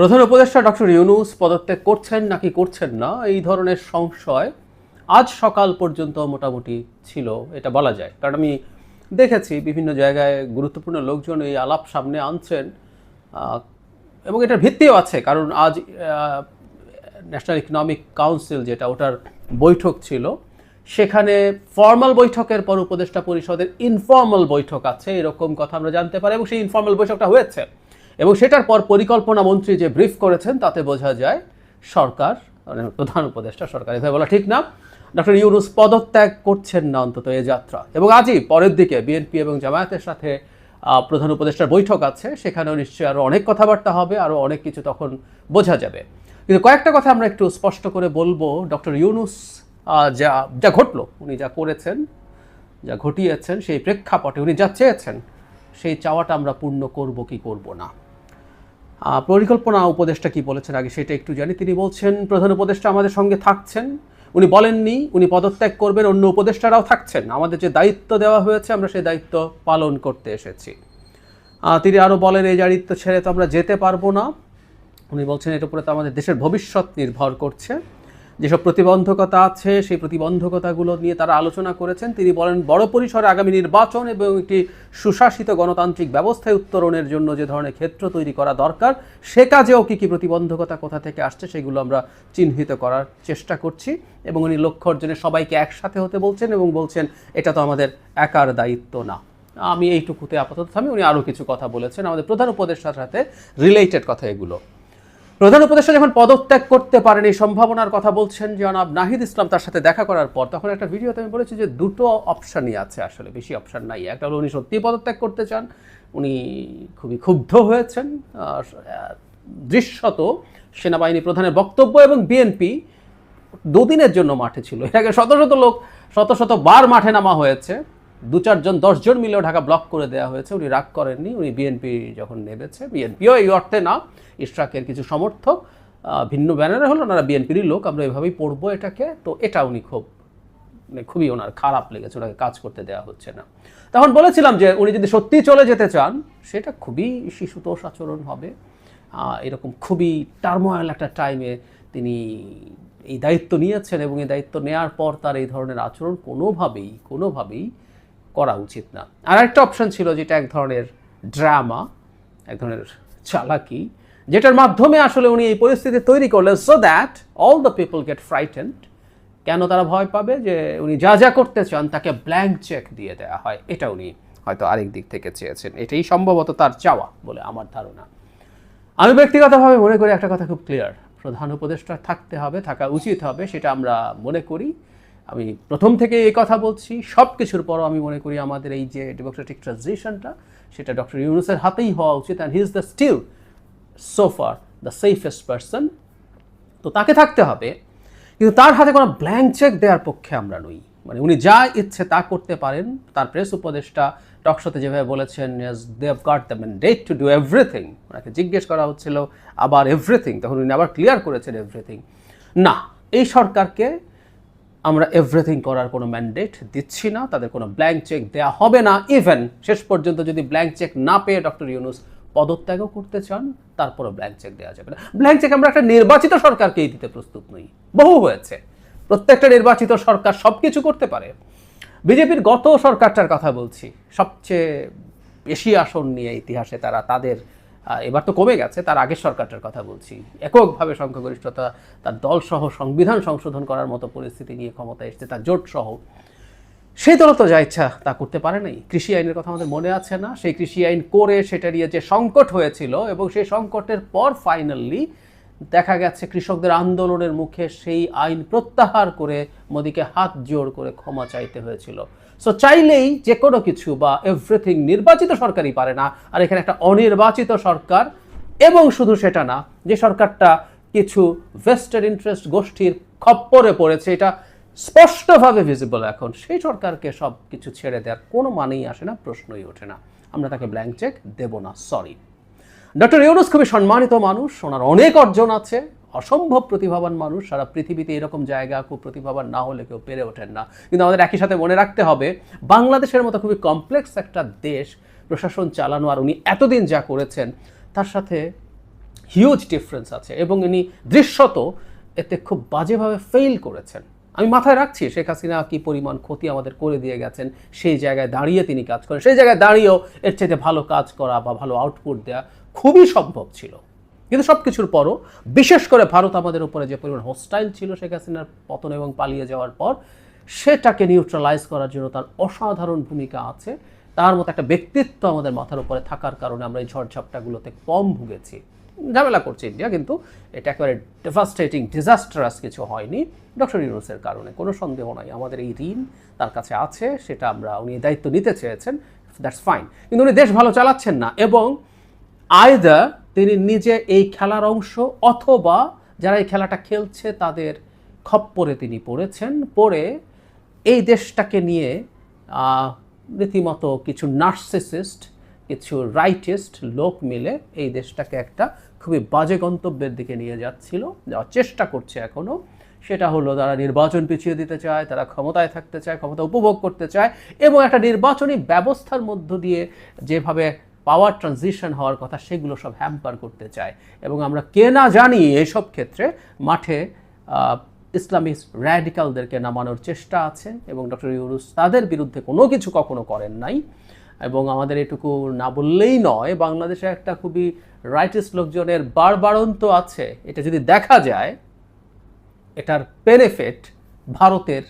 প্রধান উপদেষ্টা ডক্টর ইউনুস পদত্যাগ করছেন নাকি করছেন না? এই ধরনের সংশয় আজ সকাল পর্যন্ত মোটামুটি ছিল, এটা বলা যায়। কারণ আমি দেখেছি বিভিন্ন জায়গায় গুরুত্বপূর্ণ লোকজন এই আলাপ সামনে আনছেন এবং এটার ভিত্তিও আছে। কারণ আজ ন্যাশনাল ইকোনমিক কাউন্সিল যেটা, ওটার বৈঠক ছিল। সেখানে ফর্মাল বৈঠকের পর উপদেষ্টা পরিষদের ইনফর্মাল বৈঠক আছে, এরকম কথা আমরা জানতে পারি, এবং সেই ইনফর্মাল বৈঠকটা হয়েছে। এবং সেটার পর পরিকল্পনা মন্ত্রী যে ব্রিফ করেছেন, তাতে বোঝা যায় সরকার মানে প্রধান উপদেষ্টা সরকার, এভাবে বলা ঠিক না, ডক্টর ইউনুস পদত্যাগ করছেন না অন্তত এ যাত্রা। এবং আজই পরের দিকে বিএনপি এবং জামায়াতের সাথে প্রধান উপদেষ্টার বৈঠক আছে, সেখানেও নিশ্চয়ই আরও অনেক কথাবার্তা হবে আরও অনেক কিছু তখন বোঝা যাবে। কিন্তু কয়েকটা কথা আমরা একটু স্পষ্ট করে বলব। ডক্টর ইউনুস যা যা ঘটলো, উনি যা করেছেন, যা ঘটিয়েছেন, সেই প্রেক্ষাপটে উনি যা চেয়েছেন, সেই চাওয়াটা আমরা পূর্ণ করব কি করব না। পরিকল্পনা উপদেষ্টা কি বলেছেন আগে সেটা একটু জানি। তিনি বলছেন, প্রধান উপদেষ্টা আমাদের সঙ্গে থাকছেন। উনি বলেননি, উনি পদত্যাগ করবেন, অন্য উপদেষ্টারাও থাকছেন। আমাদের যে দায়িত্ব দেওয়া হয়েছে, আমরা সেই দায়িত্ব পালন করতে এসেছি। তিনি আরও বলেন, এই দায়িত্ব ছেড়ে তো আমরা যেতে পারব না। উনি বলছেন, এর উপরে তো আমাদের দেশের ভবিষ্যৎ নির্ভর করছে। যেসব প্রতিবন্ধকতা আছে, সেই প্রতিবন্ধকতাগুলো নিয়ে তারা আলোচনা করেছেন। তিনি বলেন, বড় পরিসরে আগামী নির্বাচন এবং একটি সুশাসিত গণতান্ত্রিক ব্যবস্থায় উত্তরণের জন্য যে ধরনের ক্ষেত্র তৈরি করা দরকার, সে কাজেও কী কী প্রতিবন্ধকতা কোথা থেকে আসছে সেগুলো আমরা চিহ্নিত করার চেষ্টা করছি। এবং উনি লক্ষ্য অর্জনে সবাইকে একসাথে হতে বলছেন এবং বলছেন, এটা তো আমাদের একার দায়িত্ব না। আমি এইটুকুতে আপাতত থামি, উনি আরও কিছু কথা বলেছেন। আমাদের প্রধান উপদেষ্টার সাথে রিলেটেড কথা এগুলো। প্রধান উপদেষ্টা যখন পদত্যাগ করতে পারেন, এই সম্ভাবনার কথা বলছেন জনাব নাহিদ ইসলাম তার সাথে দেখা করার পর, তখন একটা ভিডিওতে আমি বলেছি যে দুটো অপশানই আছে আসলে, বেশি অপশান নাই। একটা হলো উনি সত্যিই পদত্যাগ করতে চান, উনি খুবই ক্ষুব্ধ হয়েছেন দৃশ্যত সেনাবাহিনী প্রধানের বক্তব্য এবং বিএনপি দুদিনের জন্য মাঠে ছিল। এর আগে শত শত লোক, শত শত বার মাঠে নামা হয়েছে। দু চারজন দশজন মিলেও ঢাকা ব্লক করে দেওয়া হয়েছে। উনি রাগ করেননি। উনি বিএনপি যখন নেমেছে বিএনপিও এই অর্থে না, ইশরাকের কিছু সমর্থক ভিন্ন ব্যানারে হলো, ওনারা বিএনপিরই লোক, আমরা এভাবেই পড়ব এটাকে। তো এটা উনি খুব মানে খুবই ওনার খারাপ লেগেছে, ওনাকে কাজ করতে দেওয়া হচ্ছে না। তখন বলেছিলাম যে, উনি যদি সত্যিই চলে যেতে চান, সেটা খুবই শিশুতোষ আচরণ হবে। এরকম খুবই টার্মোয়াল একটা টাইমে তিনি এই দায়িত্ব নিয়েছেন এবং এই দায়িত্ব নেওয়ার পর তার এই ধরনের আচরণ কোনোভাবেই কোনোভাবেই করা উচিত না। আর একটা অপশন ছিল যেটা এক ধরনের ড্রামা এক ধরনের চালাকি, যেটার মাধ্যমে আসলে উনি এই পরিস্থিতি তৈরি করলেন so that all the people get frightened কেন তারা ভয় পাবে? যে উনি যা যা করতে চান তাকে ব্ল্যাঙ্ক চেক দিয়ে দেওয়া হয়। এটা উনি হয়তো আরেক দিক থেকে চেয়েছেন। এটাই সম্ভবত তার চাওয়া বলে আমার ধারণা। আমি ব্যক্তিগতভাবে মনে করি একটা কথা খুব ক্লিয়ার প্রধান উপদেষ্টা থাকতে হবে, থাকা উচিত হবে, সেটা আমরা মনে করি। আমি প্রথম থেকে এই কথা বলছি। সব কিছুর পরও আমি মনে করি আমাদের এই যে ডেমোক্রেটিক ট্রানজিশনটা সেটা ডক্টর ইউনুসের হাতেই হওয়া উচিত and he is the still so far the safest person তো তাকে থাকতে হবে। কিন্তু তার হাতে কোনো ব্ল্যাঙ্ক চেক দেওয়ার পক্ষে আমরা নই। মানে উনি যা ইচ্ছে তা করতে পারেন। তার প্রেস উপদেষ্টা টকশোতে যেভাবে বলেছেন they have got the mandate to do everything ওনাকে জিজ্ঞেস করা হচ্ছিল, আবার এভরিথিং তখন উনি আবার ক্লিয়ার করেছেন এভরিথিং না, এই সরকারকে আমরা এভরিথিং করার কোনো ম্যান্ডেট দিচ্ছি না, তাদের কোনো ব্ল্যাঙ্ক চেক দেওয়া হবে না। ইভেন শেষ পর্যন্ত যদি ব্ল্যাঙ্ক চেক না পেয়ে ডক্টর ইউনুস পদত্যাগও করতে চান, তারপরও ব্ল্যাঙ্ক চেক দেওয়া যাবে না। ব্ল্যাঙ্ক চেক আমরা একটা নির্বাচিত সরকারকেই দিতে প্রস্তুত নই। বহু হয়েছে। প্রত্যেকটা নির্বাচিত সরকার সব কিছু করতে পারে। বিজেপির গত সরকারটার কথা বলছি। সবচেয়ে বেশি আসন নিয়ে ইতিহাসে তারা তাদের এবার তো কমে গেছে, তার আগের সরকারটার কথা বলছি। এককভাবে সংখ্যাগরিষ্ঠতা, তার দলসহ সংবিধান সংশোধন করার মতো পরিস্থিতি নিয়ে ক্ষমতা এসছে, তার জোট সহ সেই দল তো যা ইচ্ছা তা করতে পারে নাই। কৃষি আইনের কথা আমাদের মনে আছে না। সেই কৃষি আইন করে সেটা নিয়ে যে সংকট হয়েছিল এবং সেই সংকটের পর ফাইনালি দেখা গেছে কৃষকদের আন্দোলনের মুখে সেই আইন প্রত্যাহার করে মোদিকে হাত জোর করে ক্ষমা চাইতে হয়েছিল। সো চাইলেই যে কোনো কিছু বা এভরিথিং নির্বাচিত সরকারই পারে না। আর এখানে একটা অনির্বাচিত সরকার, এবং শুধু সেটা না, যে সরকারটা কিছু ভেস্টেড ইন্টারেস্ট গোষ্ঠীর খপ্পরে পড়েছে, এটা স্পষ্টভাবে ভিজিবল এখন। সেই সরকারকে সব কিছু ছেড়ে দেওয়ার কোনো মানেই আসে না, প্রশ্নই ওঠে না। আমরা তাকে ব্ল্যাঙ্ক চেক দেব না সরি ডক্টর ইউনুস খুবই সম্মানিত মানুষ, ওনার অনেক অর্জন আছে, অসম্ভব প্রতিভাবান মানুষ, সারা পৃথিবীতে এরকম জায়গা খুব প্রতিভাবান না হলে কেউ পেরে ওঠেন না। কিন্তু আমাদের একই সাথে মনে রাখতে হবে, বাংলাদেশের মতো খুবই কমপ্লেক্স একটা দেশ, প্রশাসন চালানো আর উনি এতদিন যা করেছেন, তার সাথে হিউজ ডিফারেন্স আছে এবং ইনি দৃশ্যত এতে খুব বাজেভাবে ফেল করেছেন। আমি মাথায় রাখছি, শেখ হাসিনা কী পরিমাণ ক্ষতি আমাদের করে দিয়ে গেছেন, সেই জায়গায় দাঁড়িয়ে তিনি কাজ করেন, সেই জায়গায় দাঁড়িয়েও এর চাইতে ভালো কাজ করা বা ভালো আউটপুট দেওয়া খুবই সম্ভব ছিল। কিন্তু সব কিছুর পরও, বিশেষ করে ভারত আমাদের উপরে যে পরিমাণ হোস্টাইল ছিল শেখ হাসিনার পতন এবং পালিয়ে যাওয়ার পর, সেটাকে নিউট্রালাইজ করার জন্য তার অসাধারণ ভূমিকা আছে। তার মতো একটা ব্যক্তিত্ব আমাদের মাথার উপরে থাকার কারণে আমরা এই ঝড়ঝাপটাগুলোতে কম ভুগেছি। ঝামেলা করছে ইন্ডিয়া কিন্তু এটা একেবারে ডেভাস্টেটিং ডিজাস্টারাস কিছু হয়নি। ডক্টর ইউনুসের কারণে কোনো সন্দেহ নাই। আমাদের এই ঋণ তার কাছে আছে, সেটা আমরা, উনি দায়িত্ব নিতে চেয়েছেন দ্যাটস ফাইন কিন্তু উনি দেশ ভালো চালাচ্ছেন না, এবং আয়দা তিনি নিজে এই খেলার অংশ অথবা যারা এই খেলাটা খেলছে তাদের খপ্পরে তিনি পড়েছেন, পড়ে এই দেশটাকে নিয়ে রীতিমতো কিছু নার্সিসিস্ট, কিছু রাইটিস্ট লোক মিলে এই দেশটাকে একটা খুবই বাজে গন্তব্যের দিকে নিয়ে যাচ্ছিল, যাওয়ার চেষ্টা করছে এখনও সেটা হলো তারা নির্বাচন পিছিয়ে দিতে চায়, তারা ক্ষমতায় থাকতে চায়, ক্ষমতা উপভোগ করতে চায় এবং একটা নির্বাচনী ব্যবস্থার মধ্য দিয়ে যেভাবে পাওয়ার ট্রানজিশন হওয়ার কথা সেগুলো সব হ্যাম্পার করতে চায়। এবং আমরা কে না জানি এসব ক্ষেত্রে মাঠে আহ, ইসলামিক র্যাডিক্যালদেরকে নামানোর চেষ্টা আছে এবং ডক্টর ইউরুস তাদের বিরুদ্ধে কোনো কিছু কখনো করেন নাই। এবং আমাদের এটুকু না বললেই নয় বাংলাদেশে একটা খুবই রাইটিস্ট লোকজনের বারবারন্ত আছে। এটা যদি দেখা যায় এটার বেনিফিট ভারতের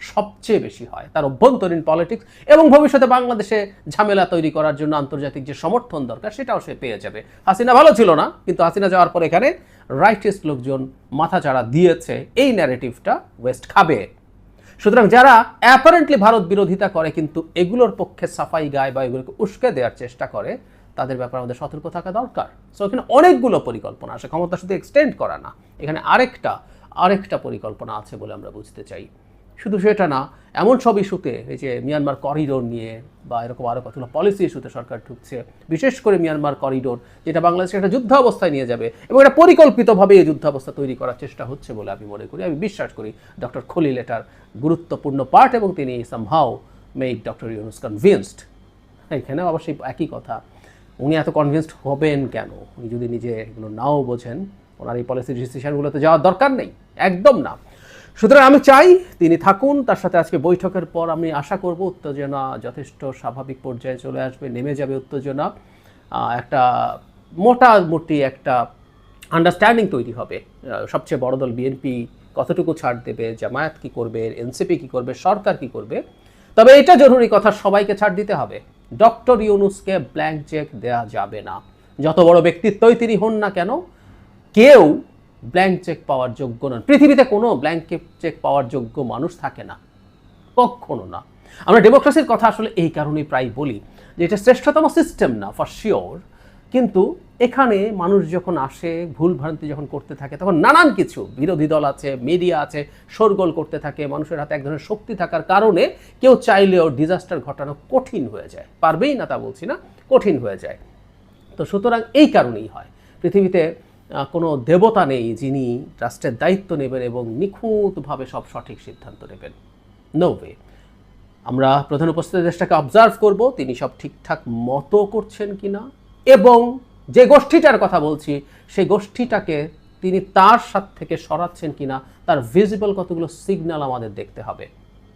সবচেয়ে বেশি হয়। তার অভ্যন্তরীণ পলিটিক্স এবং ভবিষ্যতে বাংলাদেশে ঝামেলা তৈরি করার জন্য আন্তর্জাতিক যে সমর্থন দরকার, সেটাও সে পেয়ে যাবে। হাসিনা ভালো ছিল না, কিন্তু হাসিনা যাওয়ার পর এখানে রাইটিস্ট লোকজন মাথাচাড়া দিয়েছে। এই ন্যারেটিভটা ওয়েস্ট খাবে। সুতরাং যারা অ্যাপারেন্টলি ভারত বিরোধিতা করে, কিন্তু এগুলোর পক্ষে সাফাই গায় বা এগুলোকে উস্কে দেওয়ার চেষ্টা করে, তাদের ব্যাপারে আমাদের সতর্ক থাকা দরকার। সো এখানে অনেকগুলো পরিকল্পনা আছে। ক্ষমতা শুধু এক্সটেন্ড করা না, এখানে আরেকটা আরেকটা পরিকল্পনা আছে বলে আমরা বুঝতে চাই। শুধু সেটা না, এমন সব ইস্যুতে এই যে মিয়ানমার করিডোর নিয়ে বা এরকম আরও কতগুলো পলিসি ইস্যুতে সরকার ঢুকছে, বিশেষ করে মিয়ানমার করিডোর যেটা বাংলাদেশকে একটা যুদ্ধ অবস্থায় নিয়ে যাবে এবং এটা পরিকল্পিতভাবে এই যুদ্ধ অবস্থা তৈরি করার চেষ্টা হচ্ছে বলে আমি মনে করি। আমি বিশ্বাস করি ডক্টর খলিল এটার গুরুত্বপূর্ণ পার্ট এবং তিনি somehow make doctor Yunus convinced এখানেও আবার সেই একই কথা। উনি এত কনভিনসড হবেন কেন? উনি যদি নিজে এগুলো নাও বোঝেন, ওনার এই পলিসি ডিসিশনগুলোতে যাওয়ার দরকার নেই, একদম না। সুতরাং আমি চাই তিনি থাকুন, তার সাথে আজকে বৈঠকের পর আমি আশা করব উত্তেজনা যথেষ্ট স্বাভাবিক পর্যায়ে চলে আসবে, নেমে যাবে উত্তেজনা। একটা মোটামুটি একটা আন্ডারস্ট্যান্ডিং তৈরি হবে। সবচেয়ে বড় দল বিএনপি কতটুকু ছাড় দেবে, জামায়াত কি করবে, এনসিপি কি করবে, সরকার কি করবে? তবে এটা জরুরি কথা, সবাইকে ছাড় দিতে হবে। ডক্টর ইউনুসকে ব্ল্যাঙ্ক চেক দেওয়া যাবে না। যত বড় ব্যক্তিত্বই তিনি হন না কেন, কেউ ব্ল্যাঙ্ক চেক পাওয়ার যোগ্য নন। পৃথিবীতে কোনো ব্ল্যাঙ্ক চেক পাওয়ার যোগ্য মানুষ থাকে না। কখনো না। আমরা ডেমোক্রেসির কথা আসলে এই কারণেই প্রায় বলি যে এটা শ্রেষ্ঠতম সিস্টেম না ফর শিওর কিন্তু এখানে মানুষ যখন আসে, ভুল ভ্রান্তি যখন করতে থাকে, তখন নানান কিছু, বিরোধী দল আছে মিডিয়া আছে, শোরগোল করতে থাকে, মানুষের হাতে এক ধরনের শক্তি থাকার কারণে কেউ চাইলেও ডিজাস্টার ঘটানো কঠিন হয়ে যায়। পারবেই না তা বলছি না, কঠিন হয়ে যায়। তো সুতরাং এই কারণেই হয়। পৃথিবীতে কোনো দেবতা নেই যিনি রাষ্ট্রের দায়িত্ব নেবেন এবং নিখুঁতভাবে সব সঠিক সিদ্ধান্ত নেবেন। নো ওয়ে আমরা প্রধান উপস্থিত দেশটাকে অবজার্ভ করব, তিনি সব ঠিকঠাক মতো করছেন কিনা, এবং যে গোষ্ঠীটার কথা বলছি, সেই গোষ্ঠীটাকে তিনি তার সাথ থেকে সরাচ্ছেন কি না তার ভিজিবল কতগুলো সিগন্যাল আমাদের দেখতে হবে।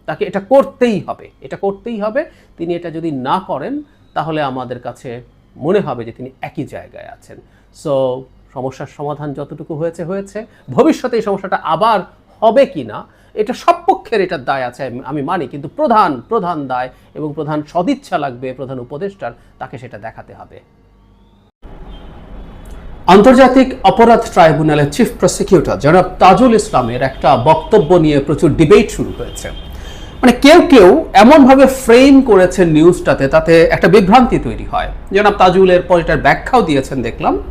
তাকে এটা করতেই হবে, এটা করতেই হবে। তিনি এটা যদি না করেন, তাহলে আমাদের কাছে মনে হবে যে তিনি একই জায়গায় আছেন। সো সমস্যার সমাধান যতটুকু হয়েছে হয়েছে। ভবিষ্যতে এই সমস্যাটা আবার হবে কি না এটা সব পক্ষের এটার দায় আছে, আমি- মানি। কিন্তু প্রধান প্রধান দায় এবং প্রধান সদিচ্ছা লাগবে, প্রধান উপদেষ্টার, তাকে সেটা দেখাতে হবে। আন্তর্জাতিক অপরাধ ট্রাইব্যুনালের চিফ প্রসিকিউটর জনাব তাজুল ইসলামের একটা বক্তব্য নিয়ে প্রচুর ডিবেট শুরু হয়েছে। মানে কেউ কেউ এমনভাবে ফ্রেম করেছেন নিউজটাতে, তাতে একটা বিভ্রান্তি তৈরি হয়। জনাব তাজুলের পর ব্যাখ্যাও দিয়েছেন, দেখলাম।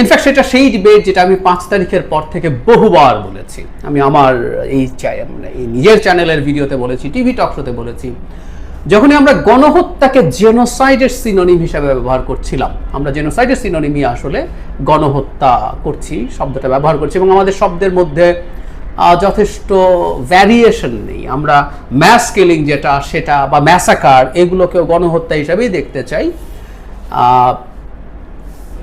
ইনফ্যাক্ট সেটা সেই ডিবেট যেটা আমি পাঁচ তারিখের পর থেকে বহুবার বলেছি। আমি আমার এই মানে এই নিজের চ্যানেলের ভিডিওতে বলেছি টিভি টক শোতে বলেছি। যখনই আমরা গণহত্যাকে জেনোসাইডের সিনোনিম হিসাবে ব্যবহার করছিলাম, আমরা জেনোসাইডের সিনোনিমই আসলে গণহত্যা করছি, শব্দটা ব্যবহার করছি এবং আমাদের শব্দের মধ্যে যথেষ্ট ভ্যারিয়েশন নেই। আমরা ম্যাস কিলিং যেটা, সেটা বা ম্যাসাকার এগুলোকেও গণহত্যা হিসাবেই দেখতে চাই।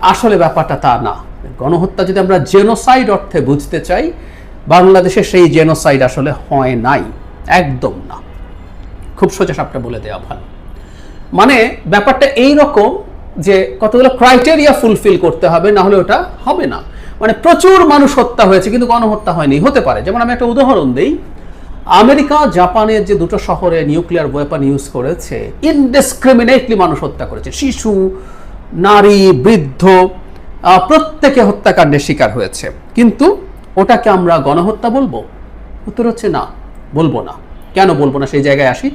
আসলে ব্যাপারটা তা না। গণহত্যা যদি আমরা জেনোসাইড অর্থে বুঝতে চাই, বাংলাদেশে সেই জেনোসাইড আসলে হয় নাই। একদম না। খুব সোজা সাপটা বলে দেওয়া ভালো। মানে ব্যাপারটা এই রকম যে কতগুলো ক্রাইটেরিয়া ফুলফিল করতে হবে, না হলে ওটা হবে না। মানে প্রচুর মানুষ হত্যা হয়েছে, কিন্তু গণহত্যা হয়নি। হতে পারে। যেমন আমি একটা উদাহরণ দিই। আমেরিকা, জাপানের যে দুটো শহরে নিউক্লিয়ার ওয়েপন ইউজ করেছে ইনডিসক্রিমিনেটলি মানুষ হত্যা করেছে। শিশু নারী, বৃদ্ধ প্রত্যেকে হত্যাকাণ্ডের শিকার হয়েছে। কিন্তু ওটাকে আমরা গণহত্যা বলব? উত্তর হচ্ছে না, বলব না। কেন বলব না? সেই জায়গায় আসি।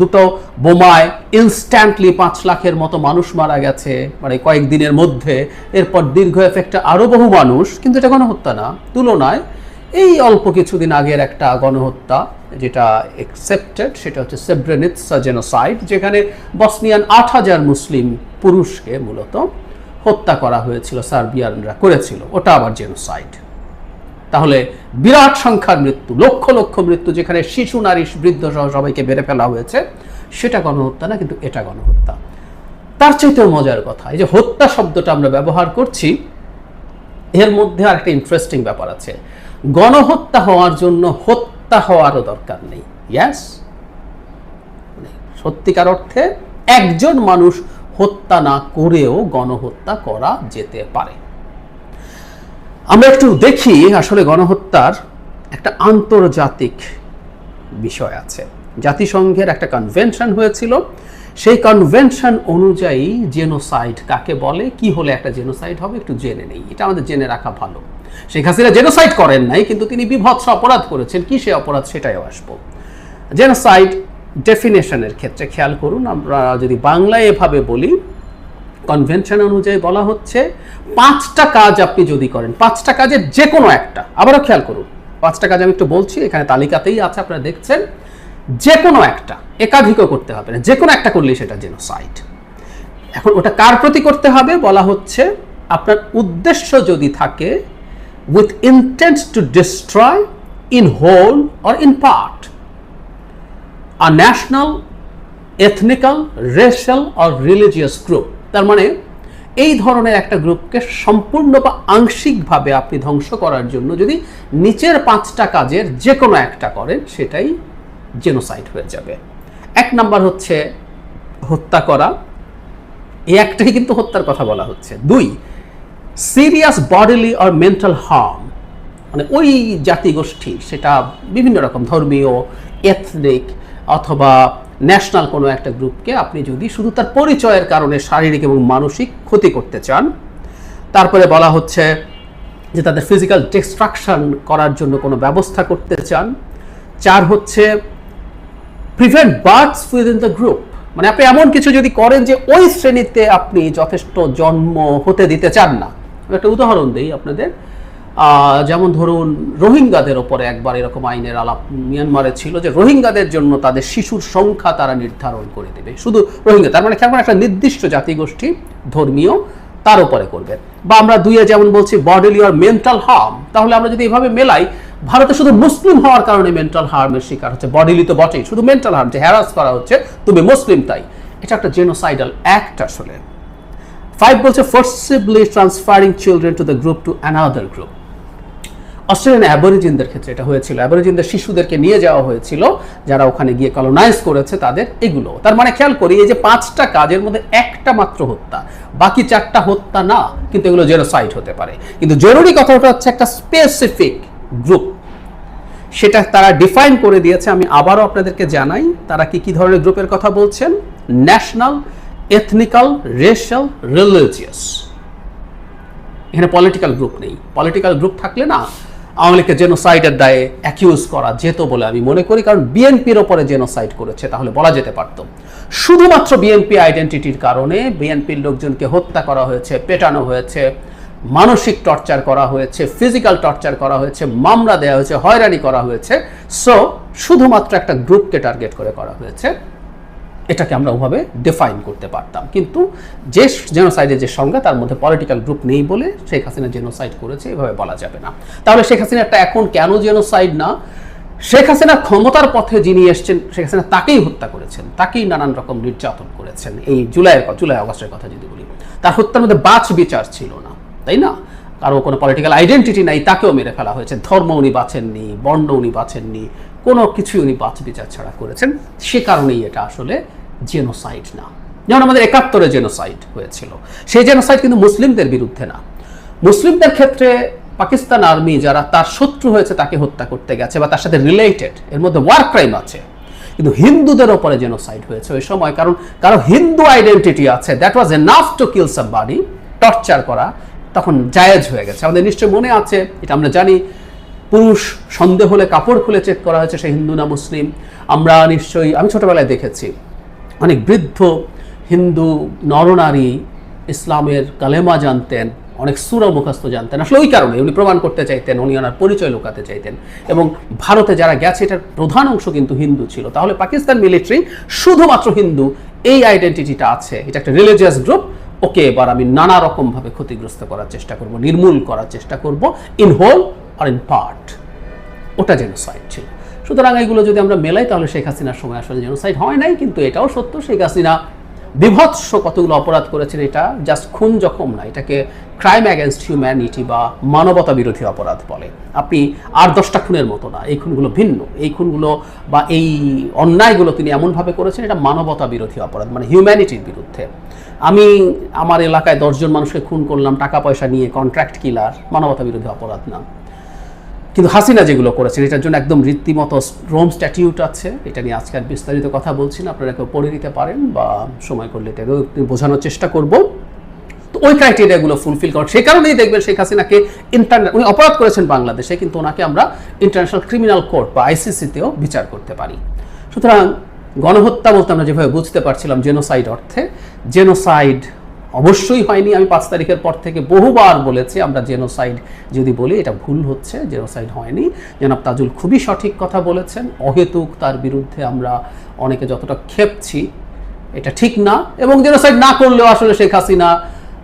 দুটো বোমায় ইনস্ট্যান্টলি পাঁচ লাখের মতো মানুষ মারা গেছে মানে কয়েকদিনের মধ্যে। এরপর দীর্ঘ এফেক্টে আরও বহু মানুষ, কিন্তু এটা গণহত্যা না, তুলনায় এই অল্প কিছুদিন আগের একটা গণহত্যা। যেটা একসেপ্টেড সেটা হচ্ছে সেব্রেনিৎসা জেনোসাইড যেখানে বসনিয়ান আট হাজার মুসলিম পুরুষকে মূলত হত্যা করা হয়েছিল, সার্বিয়ানরা করেছিল। ওটা আবার জেনোসাইড তাহলে বিরাট সংখ্যার মৃত্যু, লক্ষ লক্ষ মৃত্যু, যেখানে শিশু, নারী, বৃদ্ধ সহ সবাইকে বেড়ে ফেলা হয়েছে, সেটা গণহত্যা না, কিন্তু এটা গণহত্যা। তার চাইতেও মজার কথা, এই যে হত্যা শব্দটা আমরা ব্যবহার করছি, এর মধ্যে আর একটা ইন্টারেস্টিং ব্যাপার আছে। গণহত্যা হওয়ার জন্য হত্যা হওয়ারও দরকার নেই। ইয়াস সত্যিকার অর্থে একজন মানুষ হত্যা না করেও গণহত্যা করা যেতে পারে। আমরা একটু দেখি আসলে গণহত্যার একটা আন্তর্জাতিক বিষয় আছে। জাতিসংঘের একটা কনভেনশন হয়েছিল। সেই কনভেনশন অনুযায়ী জেনোসাইড কাকে বলে, কি হলে একটা জেনোসাইড হবে একটু জেনে নেই। এটা আমাদের জেনে রাখা ভালো। শেখ হাসিনা জেনোসাইড করেন নাই, কিন্তু তিনি বিভৎস অপরাধ করেছেন। কি সে অপরাধ? সেটাইও আসব। জেনোসাইড ডেফিনেশনের ক্ষেত্রে খেয়াল করুন, আমরা যদি বাংলায় এভাবে বলি কনভেনশন অনুযায়ী বলা হচ্ছে, পাঁচটা কাজ আপনি যদি করেন, পাঁচটা কাজের যে কোনো একটা, আবারও খেয়াল করুন, পাঁচটা কাজ আমি একটু বলছি, এখানে তালিকাতেই আছে, আপনারা দেখছেন যে কোনো একটা, একাধিকও করতে হবে না যে কোনো একটা করলেই সেটা জেনোসাইড এখন ওটা কার প্রতি করতে হবে? বলা হচ্ছে, আপনার উদ্দেশ্য যদি থাকে with intent to destroy in whole or in part a national, ethnical, racial or religious group. তার মানে এই ধরনের একটা গ্রুপকে সম্পূর্ণ বা আংশিকভাবে আপনি ধ্বংস করার জন্য যদি নিচের পাঁচটা কাজের যে কোনো একটা করেন সেটাই জেনোসাইড হয়ে যাবে। এক নাম্বার হচ্ছে হত্যা করা। এই একটাই কিন্তু হত্যার কথা বলা হচ্ছে। দুই serious bodily or mental harm মানে ওই জাতিগোষ্ঠী সেটা বিভিন্ন রকম ধর্মীয় এথনিক অথবা ন্যাশনাল কোনো একটা গ্রুপকে আপনি যদি শুধু তার পরিচয়ের কারণে শারীরিক এবং মানসিক ক্ষতি করতে চান, তারপরে বলা হচ্ছে যে তাদের ফিজিক্যাল ডিস্ট্রাকশন করার জন্য কোনো ব্যবস্থা করতে চান। চার হচ্ছে prevent births within the group মানে আপনি এমন কিছু যদি করেন যে ওই শ্রেণীতে আপনি যথেষ্ট জন্ম হতে দিতে চান না। একটা উদাহরণ দিই আপনাদের। যেমন ধরুন, রোহিঙ্গাদের ওপরে একবার এরকম আইনের আলাপ মিয়ানমারে ছিল যে রোহিঙ্গাদের জন্য তাদের শিশুর সংখ্যা তারা নির্ধারণ করে দেবে। শুধু রোহিঙ্গা, তার মানে কেমন একটা নির্দিষ্ট জাতিগোষ্ঠী, ধর্মীয়, তার উপরে করবে। বা আমরা দুইয়ে যেমন বলছি বডিলি আর মেন্টাল হার্ম তাহলে আমরা যদি এভাবে মেলাই, ভারতে শুধু মুসলিম হওয়ার কারণে মেন্টাল হার্মের শিকার হচ্ছে। বডিলি তো বটেই, শুধু মেন্টাল হার্ম যে হ্যারাস করা হচ্ছে, তুমি মুসলিম তাই। এটা একটা জেনোসাইডাল অ্যাক্ট আসলে। ফাইভ বলছে forcibly transferring children to the group to another group Australian অ্যাবরিজিনদের ক্ষেত্রে এটা হয়েছিল। অ্যাবরিজিনদের শিশুদেরকে নিয়ে যাওয়া হয়েছিল, যারা ওখানে গিয়ে কলোনাইজ করেছে তাদের এগুলো। তার মানে খেয়াল করি, এই যে পাঁচটা কাজের মধ্যে একটা মাত্র হত্যা, বাকি চারটা হত্যা না, কিন্তু এগুলো জেনোসাইড হতে পারে। কিন্তু জরুরি কথাটা হচ্ছে একটা স্পেসিফিক গ্রুপ সেটা তারা ডিফাইন করে দিয়েছে, আমি আবারও আপনাদেরকে জানাই, তারা কি কি ধরনের গ্রুপের কথা বলছেন? ন্যাশনাল এথনিক্যাল রেশাল রিলিজিয়াস এখানে পলিটিক্যাল গ্রুপ নেই। পলিটিক্যাল গ্রুপ থাকলে না, আওয়ামী লীগকে জেনোসাইডের দায়ে অ্যাকিউজ করা যেত বলে আমি মনে করি, কারণ বিএনপির ওপরে জেনোসাইড করেছে, তাহলে বলা যেতে পারত। শুধুমাত্র বিএনপি আইডেন্টিটির কারণে বিএনপির লোকজনকে হত্যা করা হয়েছে, পেটানো হয়েছে, মানসিক টর্চার করা হয়েছে ফিজিক্যাল টর্চার করা হয়েছে, মামলা দেওয়া হয়েছে, হয়রানি করা হয়েছে। সো শুধুমাত্র একটা গ্রুপকে টার্গেট করে করা হয়েছে। এটাকে আমরা ওভাবে ডিফাইন করতে পারতাম। কিন্তু যে জেনোসাইডের যে সংজ্ঞা, তার মধ্যে পলিটিক্যাল গ্রুপ নেই বলে শেখ হাসিনা জেনোসাইড করেছে, এভাবে বলা যাবে না। তাহলে শেখ হাসিনাটা এখন কেন জেনোসাইড না? শেখ হাসিনা ক্ষমতার পথে যিনি এসছেন, শেখ হাসিনা তাকেই হত্যা করেছেন, তাকেই নানান রকম নির্যাতন করেছেন। এই জুলাইয়ের জুলাই আগস্টের কথা যদি বলি, তার হত্যার মধ্যে বাছ বিচার ছিল না, তাই না? কারও কোনো পলিটিক্যাল আইডেন্টিটি নাই, তাকেও মেরে ফেলা হয়েছে। ধর্ম উনি বাছেননি বর্ণ উনি বাঁচেননি, কোনো কিছুই উনি বাছ বিচার ছাড়া করেছেন। সে কারণেই এটা আসলে জেনোসাইড না। যেমন আমাদের একাত্তরে জেনোসাইড হয়েছিল। সেই জেনোসাইড কিন্তু মুসলিমদের বিরুদ্ধে না। মুসলিমদের ক্ষেত্রে পাকিস্তান আর্মি যারা তার শত্রু হয়েছে তাকে হত্যা করতে গেছে বা তার সাথে রিলেটেড এর মধ্যে ওয়ার ক্রাইম আছে। কিন্তু হিন্দুদের ওপরে জেনোসাইড হয়েছে ওই সময়। কারণ কারও হিন্দু আইডেন্টিটি আছে। That was enough to kill somebody torture করা, তখন জায়েজ হয়ে গেছে। আমাদের নিশ্চয় মনে আছে, এটা আমরা জানি, পুরুষ সন্দেহ হলে কাপড় খুলে চেক করা হয়েছে সে হিন্দু না মুসলিম। আমরা নিশ্চয়ই, আমি ছোটবেলায় দেখেছি অনেক বৃদ্ধ হিন্দু নরনারী ইসলামের কালেমা জানতেন, অনেক সুরা মুখস্থ জানতেন। আসলে ওই কারণে উনি প্রমাণ করতে চাইতেন, উনি ওনার পরিচয় লুকাতে চাইতেন। এবং ভারতে যারা গেছে, এটার প্রধান অংশ কিন্তু হিন্দু ছিল। তাহলে পাকিস্তান মিলিটারি শুধুমাত্র হিন্দু, এই আইডেন্টিটিটা আছে। এটা একটা রিলিজিয়াস গ্রুপ ওকে এবার আমি নানা রকমভাবে ক্ষতিগ্রস্ত করার চেষ্টা করব, নির্মূল করার চেষ্টা করব in whole or in part ওটা জেনোসাইড ছিল। সুতরাং এগুলো যদি আমরা মেলাই, তাহলে শেখ হাসিনার সময় আসলে জেনোসাইড হয় নাই, কিন্তু এটাও সত্য, শেখ হাসিনা বিভৎস কতগুলো অপরাধ করেছেন, এটা জাস্ট খুন জখম না, এটাকে ক্রাইম অ্যাগেনস্ট হিউম্যানিটি বা মানবতা বিরোধী অপরাধ বলে। আপনি আর দশটা খুনের মতো না, এই খুনগুলো ভিন্ন, এই খুনগুলো বা এই অন্যায়গুলো তিনি এমনভাবে করেছেন, এটা মানবতা বিরোধী অপরাধ মানে হিউম্যানিটির বিরুদ্ধে। আমি আমার এলাকায় দশজন মানুষকে খুন করলাম, টাকা পয়সা নিয়ে কন্ট্রাক্ট কিলার মানবতা বিরোধী অপরাধ না। কিন্তু হাসিনা যেগুলো করেছেন, এটার জন্য একদম রীতিমতো রোম স্ট্যাটিউট আছে। এটা নিয়ে আজকে আর বিস্তারিত কথা বলছি না, আপনারা কেউ পড়ে নিতে পারেন বা সময় করলে বোঝানোর চেষ্টা করব। তো ওই ক্রাইটেরিয়াগুলো ফুলফিল করার, সেই কারণেই দেখবেন শেখ হাসিনাকে ইন্টারনেট উনি অপরাধ করেছেন বাংলাদেশে, কিন্তু ওনাকে আমরা ইন্টারন্যাশনাল ক্রিমিনাল কোর্ট বা আইসিসিতেও বিচার করতে পারি। সুতরাং গণহত্যা বলতে আমরা যেভাবে বুঝতে পারছিলাম জেনোসাইড অর্থে জেনোসাইড অবশ্যই হয়নি। আমি পাঁচ তারিখের পর থেকে বহুবার বলেছি, আমরা জেনোসাইড যদি বলি, এটা ভুল হচ্ছে জেনোসাইড হয়নি। জনাব তাজুল খুবই সঠিক কথা বলেছেন। অহেতুক তার বিরুদ্ধে আমরা অনেকে যতটা খেপছি, এটা ঠিক না। এবং জেনোসাইড না করলেও আসলে শেখ হাসিনা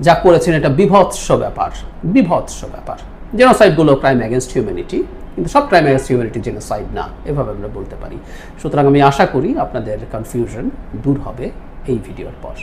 যা করেছেন, এটা বিভৎস ব্যাপার বিভৎস ব্যাপার। জেনোসাইডগুলো ক্রাইম অ্যাগেনস্ট হিউম্যানিটি কিন্তু সব ক্রাইম অ্যাগেনস্ট হিউম্যানিটি জেনোসাইড না, এভাবে আমরা বলতে পারি। সুতরাং আমি আশা করি আপনাদের কনফিউশন দূর হবে এই ভিডিওর পর।